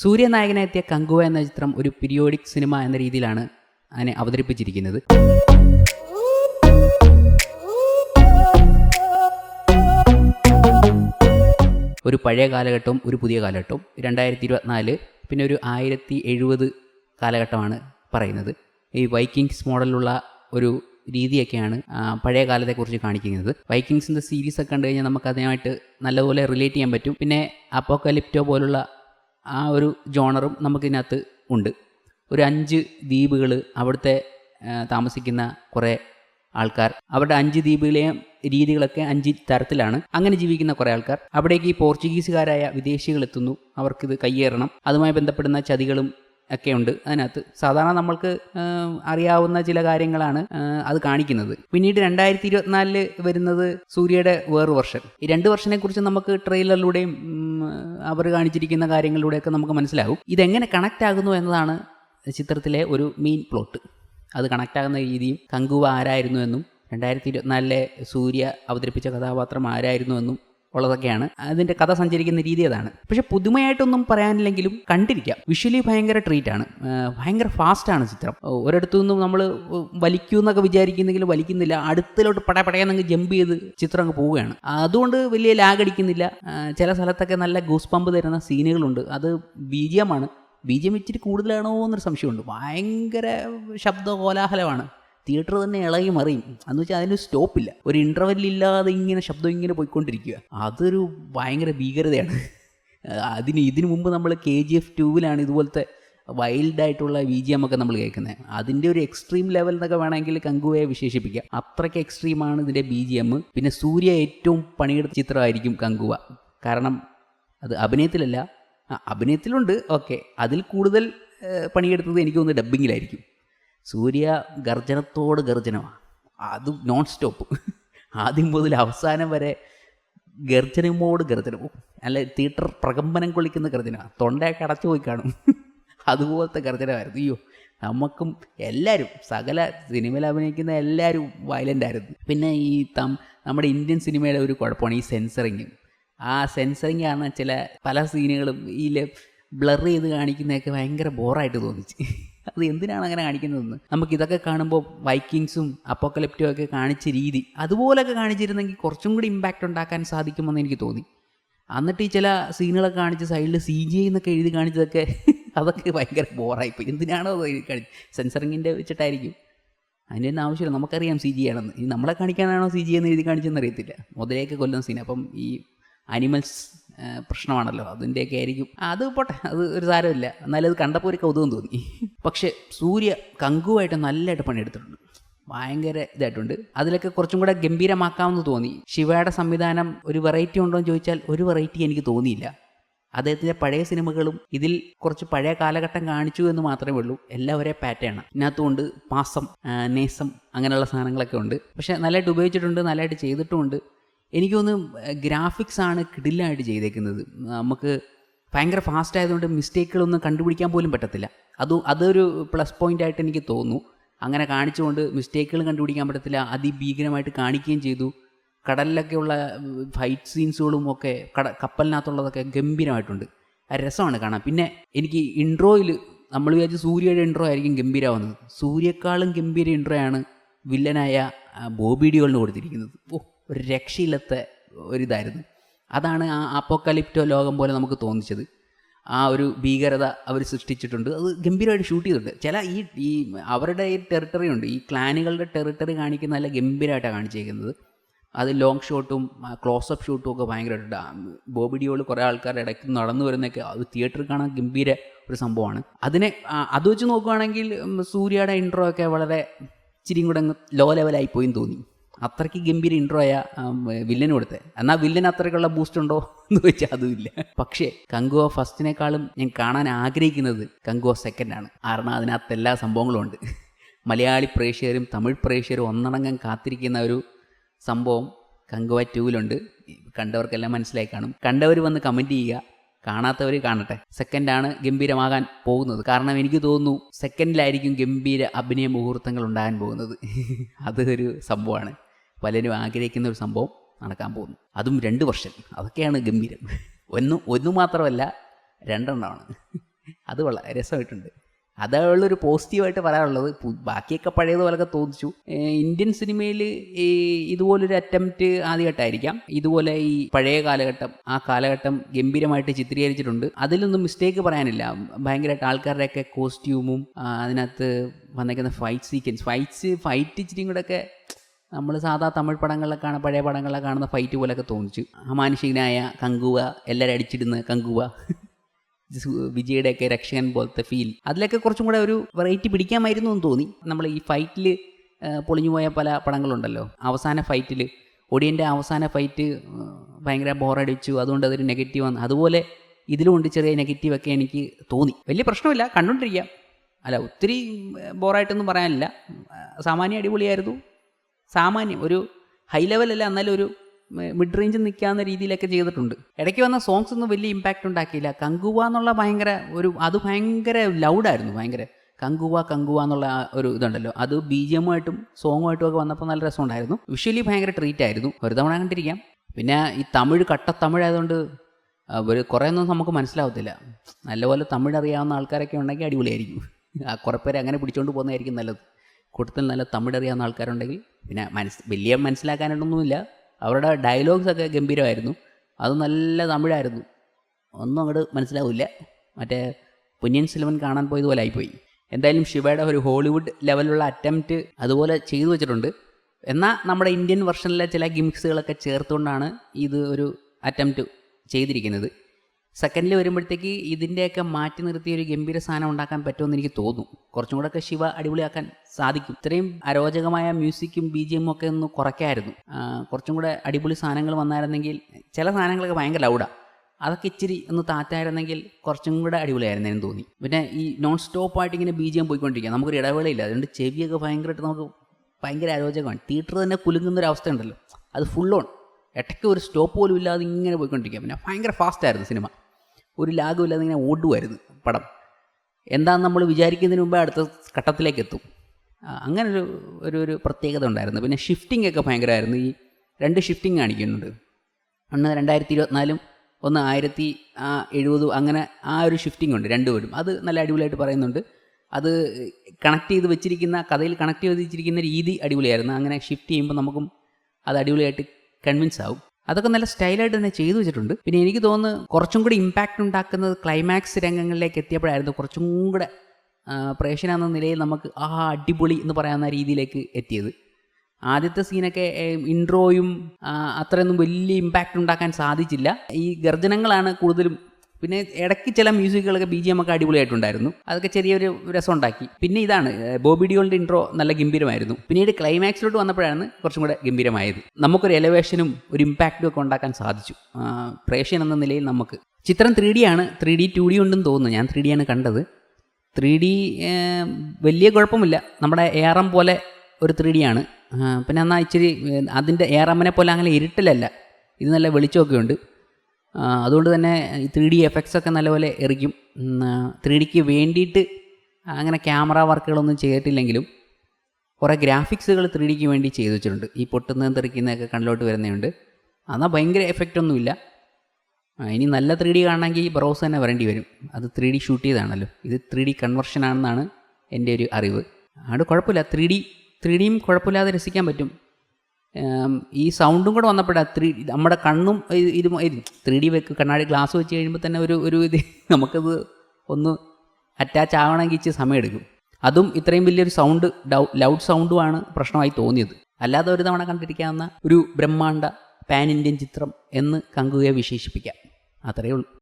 സൂര്യനായകനെത്തിയ കങ്കുവ എന്ന ചിത്രം ഒരു പീരിയോഡിക് സിനിമ എന്ന രീതിയിലാണ് അതിനെ അവതരിപ്പിച്ചിരിക്കുന്നത്. ഒരു പഴയ കാലഘട്ടവും ഒരു പുതിയ കാലഘട്ടവും. രണ്ടായിരത്തി ഇരുപത്തിനാല് പിന്നെ ഒരു ആയിരത്തി എഴുപത് കാലഘട്ടമാണ് പറയുന്നത്. ഈ വൈക്കിങ്സ് മോഡലുള്ള ഒരു രീതിയൊക്കെയാണ് പഴയ കാലത്തെക്കുറിച്ച് കാണിക്കുന്നത്. വൈക്കിങ്സിന്റെ സീരീസ് ഒക്കെ കണ്ടു കഴിഞ്ഞാൽ നമുക്ക് അതിനായിട്ട് നല്ലപോലെ റിലേറ്റ് ചെയ്യാൻ പറ്റും. പിന്നെ അപ്പോക്കലിപ്റ്റോ പോലുള്ള ആ ഒരു ജോണറും നമുക്കിതിനകത്ത് ഉണ്ട്. ഒരു അഞ്ച് ദ്വീപുകൾ അവിടുത്തെ താമസിക്കുന്ന കുറേ ആൾക്കാർ. അവരുടെ അഞ്ച് ദ്വീപുകളെയും രീതികളൊക്കെ അഞ്ച് തരത്തിലാണ്. അങ്ങനെ ജീവിക്കുന്ന കുറേ ആൾക്കാർ. അവിടേക്ക് ഈ പോർച്ചുഗീസുകാരായ വിദേശികൾ എത്തുന്നു. അവർക്കിത് കയ്യേറണം അതുമായി ബന്ധപ്പെടുന്ന ചതികളും ഒക്കെ ഉണ്ട് അതിനകത്ത്. സാധാരണ നമ്മൾക്ക് അറിയാവുന്ന ചില കാര്യങ്ങളാണ് അത് കാണിക്കുന്നത്. പിന്നീട് രണ്ടായിരത്തി ഇരുപത്തിനാലിൽ വരുന്നത് സൂര്യയുടെ വേറൊരു വർഷൻ ഈ രണ്ട് വർഷനെ കുറിച്ച് നമുക്ക് ട്രെയിലറിലൂടെയും അവർ കാണിച്ചിരിക്കുന്ന കാര്യങ്ങളിലൂടെയൊക്കെ നമുക്ക് മനസ്സിലാകും ഇതെങ്ങനെ കണക്റ്റ് ആകുന്നു എന്നതാണ് ചിത്രത്തിലെ ഒരു മെയിൻ പ്ലോട്ട് അത് കണക്റ്റ് ആകുന്ന രീതിയും കങ്കുവ ആരായിരുന്നു എന്നും രണ്ടായിരത്തി ഇരുപത്തിനാലിലെ സൂര്യ അവതരിപ്പിച്ച കഥാപാത്രം ആരായിരുന്നു എന്നും ഉള്ളതൊക്കെയാണ്. അതിന്റെ കഥ സഞ്ചരിക്കുന്ന രീതി അതാണ്. പക്ഷെ പുതുമയായിട്ടൊന്നും പറയാനില്ലെങ്കിലും കണ്ടിരിക്കാം. വിഷ്വലി ഭയങ്കര ട്രീറ്റ് ആണ്. ഭയങ്കര ഫാസ്റ്റാണ് ചിത്രം. ഒരിടത്തു നിന്നും നമ്മൾ വലിക്കൂ എന്നൊക്കെ വിചാരിക്കുന്നെങ്കിലും വലിക്കുന്നില്ല. അടുത്തിലോട്ട് പട പടയെന്നങ്ങ് ജമ്പ് ചെയ്ത് ചിത്രം അങ്ങ് പോവുകയാണ്. അതുകൊണ്ട് വലിയ ലാഗ് അടിക്കുന്നില്ല. ചില സ്ഥലത്തൊക്കെ നല്ല ഗൂസ് പമ്പ് തരുന്ന സീനുകളുണ്ട് അത് ബീജിയമാണ് ബീജിയം ഇച്ചിരി കൂടുതലാണോ എന്നൊരു സംശയമുണ്ട്. ഭയങ്കര ശബ്ദ കോലാഹലമാണ് തിയേറ്റർ തന്നെ ഇളകി മറിയും. എന്ന് വെച്ചാൽ അതിന് സ്റ്റോപ്പില്ല ഒരു ഇന്റർവെല്ലില്ലാതെ ഇങ്ങനെ ശബ്ദം ഇങ്ങനെ പോയിക്കൊണ്ടിരിക്കുക. അതൊരു ഭയങ്കര ഭീകരതയാണ്. അതിന് ഇതിനു മുമ്പ് നമ്മൾ കെ ജി എഫ് ടൂവിലാണ് ഇതുപോലത്തെ വൈൽഡായിട്ടുള്ള വി ജി എം ഒക്കെ നമ്മൾ കേൾക്കുന്നത് അതിന്റെ ഒരു എക്സ്ട്രീം ലെവൽ എന്നൊക്കെ വേണമെങ്കിൽ കങ്കുവയെ വിശേഷിപ്പിക്കാം. അത്രയ്ക്ക് എക്സ്ട്രീമാണ് ഇതിന്റെ ബി ജി എം പിന്നെ സൂര്യ ഏറ്റവും പണിയെടുത്ത ചിത്രമായിരിക്കും കങ്കുവ. കാരണം അത് അഭിനയത്തിലല്ല. അഭിനയത്തിലുണ്ട്. ഓക്കെ. അതിൽ കൂടുതൽ പണിയെടുത്തത് എനിക്ക് തോന്നുന്നു ഡബ്ബിങ്ങിലായിരിക്കും സൂര്യ ഗർജനത്തോട് ഗർജനമാണ് അത് നോൺ സ്റ്റോപ്പ് ആദ്യം മുതൽ അവസാനം വരെ ഗർജനമോട് ഗർജനവും അല്ലെ തിയേറ്റർ പ്രകമ്പനം കൊള്ളിക്കുന്ന ഗർജനമാണ് തൊണ്ടയൊക്കെ അടച്ചു പോയി കാണും. അതുപോലത്തെ ഗർജനമായിരുന്നു. അയ്യോ നമുക്കും എല്ലാവരും സകല സിനിമയിൽ അഭിനയിക്കുന്ന എല്ലാവരും വയലന്റ് ആയിരുന്നു. പിന്നെ ഈ തം നമ്മുടെ ഇന്ത്യൻ സിനിമയുടെ ഒരു കുഴപ്പമാണ് ഈ സെൻസറിങ് ആ സെൻസറിങ് ആണ് ചില പല സീനുകളും ഈ ബ്ലർ ചെയ്ത് കാണിക്കുന്നതൊക്കെ ഭയങ്കര ബോറായിട്ട് തോന്നിച്ച്. അത് എന്തിനാണ് അങ്ങനെ കാണിക്കുന്നതെന്ന്? നമുക്ക് ഇതൊക്കെ കാണുമ്പോൾ വൈക്കിങ്സും അപ്പോക്കലിപ്റ്റും ഒക്കെ കാണിച്ച രീതി അതുപോലൊക്കെ കാണിച്ചിരുന്നെങ്കിൽ കുറച്ചും കൂടി ഇമ്പാക്റ്റ് ഉണ്ടാക്കാൻ സാധിക്കുമെന്ന് എനിക്ക് തോന്നി. എന്നിട്ട് ഈ ചില സീനുകളൊക്കെ കാണിച്ച് സൈഡിൽ സി ജി എന്നൊക്കെ എഴുതി കാണിച്ചതൊക്കെ അതൊക്കെ ഭയങ്കര ബോറായിപ്പോയി എന്തിനാണോ കാണിച്ച്? സെൻസറിങ്ങിന്റെ വെച്ചിട്ടായിരിക്കും. അതിന്റെ ഒന്നും ആവശ്യമില്ല. നമുക്കറിയാം സി ജി ആണെന്ന്. ഇനി നമ്മളെ കാണിക്കാനാണോ സി ജി എന്ന് എഴുതി കാണിച്ചെന്ന് അറിയത്തില്ല. മുതലേക്ക് കൊല്ലുന്ന സീൻ അപ്പം ഈ അനിമൽസ് പ്രശ്നമാണല്ലോ. അതിന്റെയൊക്കെ ആയിരിക്കും. അത് പോട്ടെ. അത് ഒരു സാരമില്ല. എന്നാലും അത് കണ്ടപ്പോൾ ഒരു കൗതുകം തോന്നി. പക്ഷേ സൂര്യ കങ്കുവായിട്ട് നല്ലതായിട്ട് പണിയെടുത്തിട്ടുണ്ട്. ഭയങ്കര ഇതായിട്ടുണ്ട്. അതിലൊക്കെ കുറച്ചും കൂടെ ഗംഭീരമാക്കാമെന്ന് തോന്നി. ശിവയുടെ സംവിധാനം ഒരു വെറൈറ്റി ഉണ്ടോ എന്ന് ചോദിച്ചാൽ ഒരു വെറൈറ്റി എനിക്ക് തോന്നിയില്ല. അദ്ദേഹത്തിന്റെ പഴയ സിനിമകളും ഇതിൽ കുറച്ച് പഴയ കാലഘട്ടം കാണിച്ചു എന്ന് മാത്രമേ ഉള്ളൂ. എല്ലാം ഒരേ പാറ്റേൺ ഇതിനകത്തുകൊണ്ട് പാസം നേസം അങ്ങനെയുള്ള സാധനങ്ങളൊക്കെ ഉണ്ട്. പക്ഷേ നല്ലതായിട്ട് ഉപയോഗിച്ചിട്ടുണ്ട് നല്ലതായിട്ട് ചെയ്തിട്ടുമുണ്ട്. എനിക്ക് തോന്നുന്നു ഗ്രാഫിക്സ് ആണ് കിടിലായിട്ട് ചെയ്തേക്കുന്നത്. നമുക്ക് ഭയങ്കര ഫാസ്റ്റ് ആയതുകൊണ്ട് മിസ്റ്റേക്കുകളൊന്നും കണ്ടുപിടിക്കാൻ പോലും പറ്റത്തില്ല. അത് അതൊരു പ്ലസ് പോയിന്റ് ആയിട്ട് എനിക്ക് തോന്നുന്നു. അങ്ങനെ കാണിച്ചുകൊണ്ട് മിസ്റ്റേക്കുകൾ കണ്ടുപിടിക്കാൻ പറ്റത്തില്ല. അതിഭീകരമായിട്ട് കാണിക്കുകയും ചെയ്തു. കടലിലൊക്കെയുള്ള ഫൈറ്റ് സീൻസുകളും ഒക്കെ കട കപ്പലിനകത്തുള്ളതൊക്കെ ഗംഭീരമായിട്ടുണ്ട്. രസമാണ് കാണാൻ. പിന്നെ എനിക്ക് ഇൻട്രോയിൽ നമ്മൾ വിചാരിച്ച് സൂര്യയുടെ ഇൻട്രോ ആയിരിക്കും ഗംഭീരമാവുന്നത്. സൂര്യക്കാളും ഗംഭീര ഇൻട്രോയാണ് വില്ലനായ ബോബിഡിയോളിന് ബോബി ഡിയോളിന് കൊടുത്തിരിക്കുന്നത്. ഓ ഒരു രക്ഷയില്ലാത്ത ഒരിതായിരുന്നു. അതാണ് ആ അപ്പോക്കലിപ്റ്റോ ലോകം പോലെ നമുക്ക് തോന്നിച്ചത്. ആ ഒരു ഭീകരത അവർ സൃഷ്ടിച്ചിട്ടുണ്ട്. അത് ഗംഭീരമായിട്ട് ഷൂട്ട് ചെയ്തിട്ടുണ്ട്. ചില ഈ ഈ അവരുടെ ഈ ടെറിട്ടറി ഉണ്ട്. ഈ ക്ലാനുകളുടെ ടെറിട്ടറി കാണിക്കുന്ന നല്ല ഗംഭീരമായിട്ടാണ് കാണിച്ചേക്കുന്നത് അത് ലോങ് ഷോട്ടും ക്ലോസപ്പ് ഷൂട്ടും ഒക്കെ ഭയങ്കരമായിട്ട് ബോബി ഡിയോൾ കുറേ ആൾക്കാരുടെ ഇടയ്ക്ക് നടന്നു വരുന്നൊക്കെ അത് തിയേറ്ററിൽ കാണാൻ ഗംഭീര ഒരു സംഭവമാണ്. അതിനെ അത് വെച്ച് നോക്കുകയാണെങ്കിൽ സൂര്യയുടെ ഇൻട്രോ ഒക്കെ വളരെ ഇച്ചിരിയും കൂടെ ലോ ലെവലായി പോയി തോന്നി. അത്രയ്ക്ക് ഗംഭീര ഇൻട്രോ ആയ വില്ലന് കൊടുത്തത് എന്നാൽ വില്ലൻ അത്രയ്ക്കുള്ള ബൂസ്റ്റ് ഉണ്ടോ എന്ന് വെച്ചാൽ അതുമില്ല. പക്ഷേ കങ്കുവ ഫസ്റ്റിനേക്കാളും ഞാൻ കാണാൻ ആഗ്രഹിക്കുന്നത് കങ്കുവ ആണ്. കാരണം അതിനകത്ത് എല്ലാ സംഭവങ്ങളും ഉണ്ട്. മലയാളി പ്രേക്ഷകരും തമിഴ് പ്രേക്ഷകരും ഒന്നടങ്കം കാത്തിരിക്കുന്ന ഒരു സംഭവം കങ്കുവ ടൂവിലുണ്ട് കണ്ടവർക്കെല്ലാം മനസ്സിലായി കാണും. കണ്ടവർ വന്ന് കമന്റ് ചെയ്യുക. കാണാത്തവർ കാണട്ടെ. സെക്കൻഡാണ് ഗംഭീരമാകാൻ പോകുന്നത്. കാരണം എനിക്ക് തോന്നുന്നു സെക്കൻഡിലായിരിക്കും ഗംഭീര അഭിനയ മുഹൂർത്തങ്ങൾ ഉണ്ടാകാൻ പോകുന്നത്. അതൊരു സംഭവമാണ്. പലരും ആഗ്രഹിക്കുന്ന ഒരു സംഭവം നടക്കാൻ പോകുന്നു. അതും രണ്ട് വർഷം. അതൊക്കെയാണ് ഗംഭീരം. ഒന്ന് ഒന്ന് മാത്രമല്ല രണ്ടെണ്ണമാണ്. അത് വളരെ രസമായിട്ടുണ്ട്. അതുള്ളൊരു പോസിറ്റീവായിട്ട് പറയാനുള്ളത്. ബാക്കിയൊക്കെ പഴയതുപോലൊക്കെ തോന്നിച്ചു. ഇന്ത്യൻ സിനിമയിൽ ഈ ഇതുപോലൊരു അറ്റംപ്റ്റ് ആദ്യമായിട്ടായിരിക്കാം ഇതുപോലെ ഈ പഴയ കാലഘട്ടം ആ കാലഘട്ടം ഗംഭീരമായിട്ട് ചിത്രീകരിച്ചിട്ടുണ്ട്. അതിലൊന്നും മിസ്റ്റേക്ക് പറയാനില്ല. ഭയങ്കരമായിട്ട് ആൾക്കാരുടെയൊക്കെ കോസ്റ്റ്യൂമും അതിനകത്ത് വന്നേക്കുന്ന ഫൈറ്റ് സീക്വൻസ് ഫൈറ്റ്സ് ഫൈറ്റ് ഇച്ചിരിയും കൂടെ ഒക്കെ നമ്മൾ സാധാ തമിഴ് പടങ്ങളിലൊക്കെ കാണുന്ന പഴയ പടങ്ങളിലൊക്കെ കാണുന്ന ഫൈറ്റ് പോലെയൊക്കെ തോന്നിച്ചു. അമാനുഷികനായ കങ്കുവ എല്ലാവരും അടിച്ചിടുന്ന കങ്കുവ. വിജയുടെയൊക്കെ രക്ഷകൻ പോലത്തെ ഫീൽ അതിലൊക്കെ കുറച്ചും കൂടെ ഒരു വെറൈറ്റി പിടിക്കാമായിരുന്നു എന്ന് തോന്നി. നമ്മൾ ഈ ഫൈറ്റിൽ പൊളിഞ്ഞുപോയ പല പടങ്ങളുണ്ടല്ലോ. അവസാന ഫൈറ്റിൽ ഒടിയന്റെ അവസാന ഫൈറ്റ് ഭയങ്കര ബോറടിച്ചു അതുകൊണ്ട് അതൊരു നെഗറ്റീവ് വന്നു അതുപോലെ ഇതിലുമുണ്ട് ചെറിയ നെഗറ്റീവൊക്കെ എനിക്ക് തോന്നി. വലിയ പ്രശ്നമില്ല. കണ്ടുകൊണ്ടിരിക്കാം അല്ല ഒത്തിരി ബോറായിട്ടൊന്നും പറയാനില്ല. സാമാന്യ അടിപൊളിയായിരുന്നു. സാമാന്യം ഒരു ഹൈ ലെവലല്ല എന്നാലും ഒരു മിഡ് റേഞ്ചിൽ നിൽക്കാവുന്ന രീതിയിലൊക്കെ ചെയ്തിട്ടുണ്ട്. ഇടയ്ക്ക് വന്ന സോങ്സ് ഒന്നും വലിയ ഇമ്പാക്റ്റ് ഉണ്ടാക്കിയില്ല. കങ്കുവ എന്നുള്ള ഭയങ്കര ഒരു അത് ഭയങ്കര ലൗഡായിരുന്നു ഭയങ്കര. കങ്കുവ കങ്കുവ എന്നുള്ള ഒരു ഇതുണ്ടല്ലോ. അത് ബി ജി എമ്മുമായിട്ടും സോങ്ങുമായിട്ടും ഒക്കെ വന്നപ്പോൾ നല്ല രസമുണ്ടായിരുന്നു. വിഷ്വലി ഭയങ്കര ട്രീറ്റ് ആയിരുന്നു. ഒരു തവണ കണ്ടിരിക്കാം. പിന്നെ ഈ തമിഴ് കട്ട തമിഴ് ആയതുകൊണ്ട് ഒരു കുറേ ഒന്നും നമുക്ക് മനസ്സിലാവത്തില്ല. നല്ലപോലെ തമിഴ് അറിയാവുന്ന ആൾക്കാരൊക്കെ ഉണ്ടെങ്കിൽ അടിപൊളിയായിരിക്കും. ആ കുറേ പേരെ അങ്ങനെ പിടിച്ചുകൊണ്ട് പോകുന്നതായിരിക്കും നല്ലത്. കൂട്ടത്തിൽ നല്ല തമിഴ് അറിയാവുന്ന ആൾക്കാരുണ്ടെങ്കിൽ പിന്നെ മനസ്സ് വലിയ മനസ്സിലാക്കാനായിട്ടൊന്നുമില്ല. അവരുടെ ഡയലോഗ്സ് ഒക്കെ ഗംഭീരമായിരുന്നു. അത് നല്ല തമിഴായിരുന്നു. ഒന്നും അങ്ങോട്ട് മനസ്സിലാവില്ല. മറ്റേ പൊന്നിയൻ സെൽവൻ കാണാൻ പോയതുപോലെ ആയിപ്പോയി. എന്തായാലും ശിവയുടെ ഒരു ഹോളിവുഡ് ലെവലുള്ള അറ്റംപ്റ്റ് അതുപോലെ ചെയ്തു വെച്ചിട്ടുണ്ട്. എന്നാൽ നമ്മുടെ ഇന്ത്യൻ വെർഷനിലെ ചില ഗിമിക്സുകളൊക്കെ ചേർത്തുകൊണ്ടാണ് ഇത് ഒരു അറ്റംപ്റ്റ് ചെയ്തിരിക്കുന്നത്. സെക്കൻഡിൽ വരുമ്പോഴത്തേക്ക് ഇതിന്റെയൊക്കെ മാറ്റി നിർത്തി ഒരു ഗംഭീര സാധനം ഉണ്ടാക്കാൻ പറ്റുമെന്ന് എനിക്ക് തോന്നും. കുറച്ചും കൂടെ ഒക്കെ ശിവ അടിപൊളിയാക്കാൻ സാധിക്കും. ഇത്രയും അരോചകമായ മ്യൂസിക്കും ബി ജി എമ്മും ഒക്കെ ഒന്ന് കുറയ്ക്കായിരുന്നു. കുറച്ചും കൂടെ അടിപൊളി സാധനങ്ങൾ വന്നായിരുന്നെങ്കിൽ ചില സാധനങ്ങളൊക്കെ ഭയങ്കര ലൗഡാണ് അതൊക്കെ ഇച്ചിരി ഒന്ന് താറ്റായിരുന്നെങ്കിൽ കുറച്ചും കൂടെ അടിപൊളിയായിരുന്നു എന്ന് തോന്നി. പിന്നെ ഈ നോൺ സ്റ്റോപ്പായിട്ട് ഇങ്ങനെ ബി ജി എം പോയിക്കൊണ്ടിരിക്കുക. നമുക്കൊരു ഇടവേളയില്ല. അതുകൊണ്ട് ചെവിയൊക്കെ ഭയങ്കരമായിട്ട് നമുക്ക് ഭയങ്കര അരോചകമാണ്. തിയേറ്റർ തന്നെ കുലുങ്ങുന്ന ഒരു അവസ്ഥ ഉണ്ടല്ലോ അത് ഫുൾ ഓൺ ഇടയ്ക്ക് ഒരു സ്റ്റോപ്പ് പോലും ഇല്ലാതെ ഇങ്ങനെ പോയിക്കൊണ്ടിരിക്കുക. പിന്നെ ഭയങ്കര ഫാസ്റ്റായിരുന്നു സിനിമ. ഒരു ലാഗുമില്ലാതെ ഇങ്ങനെ ഓടുമായിരുന്നു പടം. എന്താന്ന് നമ്മൾ വിചാരിക്കുന്നതിന് മുമ്പേ അടുത്ത ഘട്ടത്തിലേക്ക് എത്തും. അങ്ങനൊരു അങ്ങനെ ഒരു ഒരു പ്രത്യേകത ഉണ്ടായിരുന്നു. പിന്നെ ഷിഫ്റ്റിംഗ് ഒക്കെ ഭയങ്കരമായിരുന്നു. ഈ രണ്ട് ഷിഫ്റ്റിംഗ് കാണിക്കുന്നുണ്ട്. ഒന്ന് രണ്ടായിരത്തി ഇരുപത്തിനാലും ഒന്ന് ആയിരത്തി എഴുപതും അങ്ങനെ ആ ഒരു ഷിഫ്റ്റിംഗ് ഉണ്ട് രണ്ടുപേരും. അത് നല്ല അടിപൊളിയായിട്ട് പറയുന്നുണ്ട്. അത് കണക്ട് ചെയ്ത് വെച്ചിരിക്കുന്ന കഥയിൽ കണക്ട് ചെയ്ത് വെച്ചിരിക്കുന്ന രീതി അടിപൊളിയായിരുന്നു. അങ്ങനെ ഷിഫ്റ്റ് ചെയ്യുമ്പോൾ നമുക്കും അത് അടിപൊളിയായിട്ട് കൺവിൻസ് ആവും. അതൊക്കെ നല്ല സ്റ്റൈലായിട്ട് തന്നെ ചെയ്തു വെച്ചിട്ടുണ്ട്. പിന്നെ എനിക്ക് തോന്നുന്നു കുറച്ചും കൂടി ഇമ്പാക്റ്റ് ഉണ്ടാക്കുന്നത് ക്ലൈമാക്സ് രംഗങ്ങളിലേക്ക് എത്തിയപ്പോഴായിരുന്നു. കുറച്ചും കൂടെ പ്രേക്ഷന എന്ന നിലയിൽ നമുക്ക് ആ അടിപൊളി എന്ന് പറയാവുന്ന രീതിയിലേക്ക് എത്തിയത്. ആദ്യത്തെ സീനൊക്കെ ഇൻട്രോയും അത്രയൊന്നും വലിയ ഇമ്പാക്റ്റ് ഉണ്ടാക്കാൻ സാധിച്ചില്ല. ഈ ഗർജനങ്ങളാണ് കൂടുതലും പിന്നെ ഇടയ്ക്ക് ചില മ്യൂസിക്കുകളൊക്കെ ബി ജി എം ഒക്കെ അടിപൊളിയായിട്ടുണ്ടായിരുന്നു. അതൊക്കെ ചെറിയൊരു രസം ഉണ്ടാക്കി പിന്നെ ഇതാണ് ബോബി ഡിയോളിന്റെ ഇൻട്രോ നല്ല ഗംഭീരമായിരുന്നു. പിന്നീട് ക്ലൈമാക്സിലോട്ട് വന്നപ്പോഴാണ് കുറച്ചും കൂടെ ഗംഭീരമായത്. നമുക്കൊരു എലവേഷനും ഒരു ഇമ്പാക്റ്റും ഒക്കെ ഉണ്ടാക്കാൻ സാധിച്ചു. പ്രേക്ഷൻ എന്ന നിലയിൽ നമുക്ക്. ചിത്രം ത്രീ ഡി ആണ്. ത്രീ ഡി ടു ഡി ഉണ്ടെന്ന് തോന്നുന്നു. ഞാൻ ത്രീ ഡി ആണ് കണ്ടത്. ത്രീ ഡി വലിയ കുഴപ്പമില്ല നമ്മുടെ എ ആർ എം പോലെ ഒരു ത്രീ ഡി ആണ്. പിന്നെ എന്നാൽ ഇച്ചിരി അതിന്റെ എ ആർ എമ്മിനെ പോലെ അങ്ങനെ ഇരുട്ടിലല്ല. ഇത് നല്ല വെളിച്ചമൊക്കെ ഉണ്ട്. അതുകൊണ്ട് തന്നെ ത്രീ ഡി എഫക്ട്സ് ഒക്കെ നല്ലപോലെ എറിക്കും ത്രീ ഡിക്ക് വേണ്ടിയിട്ട് അങ്ങനെ ക്യാമറ വർക്കുകളൊന്നും ചെയ്തിട്ടില്ലെങ്കിലും കുറേ ഗ്രാഫിക്സുകൾ ത്രീ ഡിക്ക് വേണ്ടി ചെയ്തു വെച്ചിട്ടുണ്ട്. ഈ പൊട്ടുന്നതും തെറിക്കുന്നതൊക്കെ കണ്ണിലോട്ട് വരുന്നതുണ്ട്. എന്നാൽ ഭയങ്കര എഫക്റ്റ് ഒന്നുമില്ല. ഇനി നല്ല ത്രീ ഡി കാണണമെങ്കിൽ ബ്രൗസ് തന്നെ വരേണ്ടി വരും. അത് ത്രീ ഡി ഷൂട്ട് ചെയ്താണല്ലോ. ഇത് ത്രീ ഡി കൺവെർഷൻ ആണെന്നാണ് എന്റെ ഒരു അറിവ്. അതുകൊണ്ട് കുഴപ്പമില്ല. ത്രീ ഡി ത്രീ ഡിയും കുഴപ്പമില്ലാതെ രസിക്കാൻ പറ്റും. ഈ സൗണ്ടും കൂടെ വന്നപ്പോഴാണ് ത്രീ നമ്മുടെ കണ്ണും ഇത് ത്രീ ഡി വെക്ക് കണ്ണാടി ഗ്ലാസ് വെച്ച് കഴിയുമ്പോൾ തന്നെ ഒരു ഒരു ഇത് നമുക്കത് ഒന്ന് അറ്റാച്ച് ആവണമെങ്കിൽ ഇച്ചിരി സമയമെടുക്കും അതും ഇത്രയും വലിയൊരു സൗണ്ട് ലൗഡ് സൗണ്ടുമാണ് പ്രശ്നമായി തോന്നിയത്. അല്ലാതെ ഒരു തവണ കണ്ടിരിക്കാവുന്ന ഒരു ബ്രഹ്മാണ്ട പാൻ ഇന്ത്യൻ ചിത്രം എന്ന് കങ്കുകയെ വിശേഷിപ്പിക്കാം. അത്രയേ ഉള്ളൂ.